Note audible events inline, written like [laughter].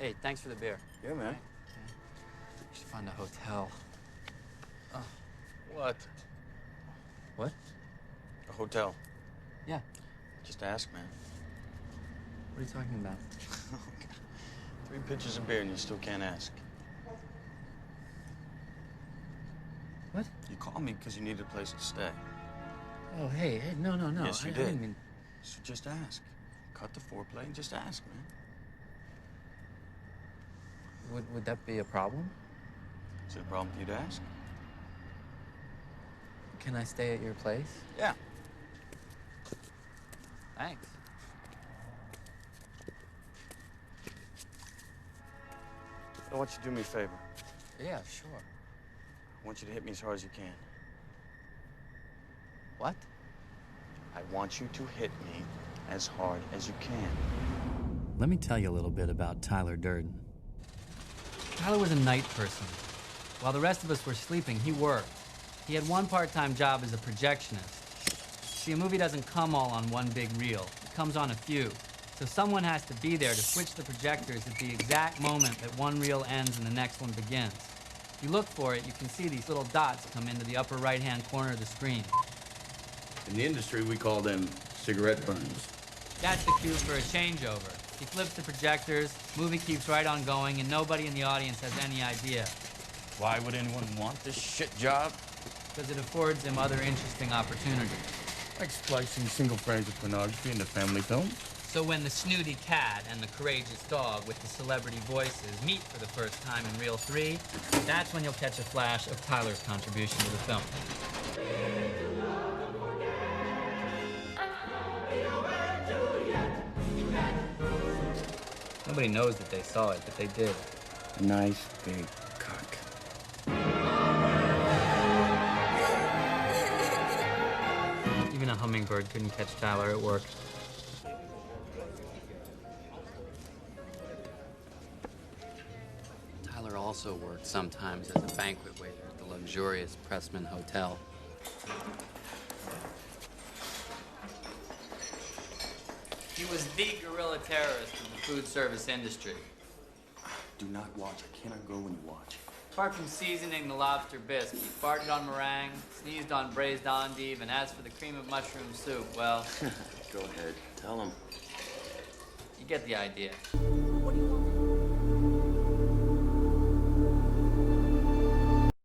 Hey, thanks for the beer. Yeah, man. We should find a hotel. Oh. What? What? A hotel. Yeah. Just ask, man. What are you talking about? [laughs] Three pitchers of beer and you still can't ask. What? You called me because you needed a place to stay. Oh, hey, hey, no, no, no. Yes, you I, I did. didn't mean... So just ask. Cut the foreplay and just ask, man. Would, would that be a problem? Is it a problem for you to ask? Can I stay at your place? Yeah. Thanks. I want you to do me a favor. Yeah, sure. I want you to hit me as hard as you can. What? I want you to hit me as hard as you can. Let me tell you a little bit about Tyler Durden. Tyler was a night person. While the rest of us were sleeping, he worked. He had one part-time job as a projectionist. See, a movie doesn't come all on one big reel. It comes on a few. So someone has to be there to switch the projectors at the exact moment that one reel ends and the next one begins. If you look for it, you can see these little dots come into the upper right-hand corner of the screen. In the industry, we call them cigarette burns. That's the cue for a changeover. He flips the projectors, movie keeps right on going, and nobody in the audience has any idea. Why would anyone want this shit job? Because it affords him other interesting opportunities. Like splicing single frames of pornography into family films? So when the snooty cat and the courageous dog with the celebrity voices meet for the first time in Reel 3, that's when you'll catch a flash of Tyler's contribution to the film. Nobody knows that they saw it, but they did. A nice big cock. Even a hummingbird couldn't catch Tyler at work. Tyler also worked sometimes as a banquet waiter at the luxurious Pressman Hotel. Was the guerrilla terrorist in the food service industry. Do not watch. I cannot go when you watch. Apart from seasoning the lobster bisque, he farted on meringue, sneezed on braised endive, and as for the cream of mushroom soup, well, [laughs] Go ahead. Tell him. you get the idea.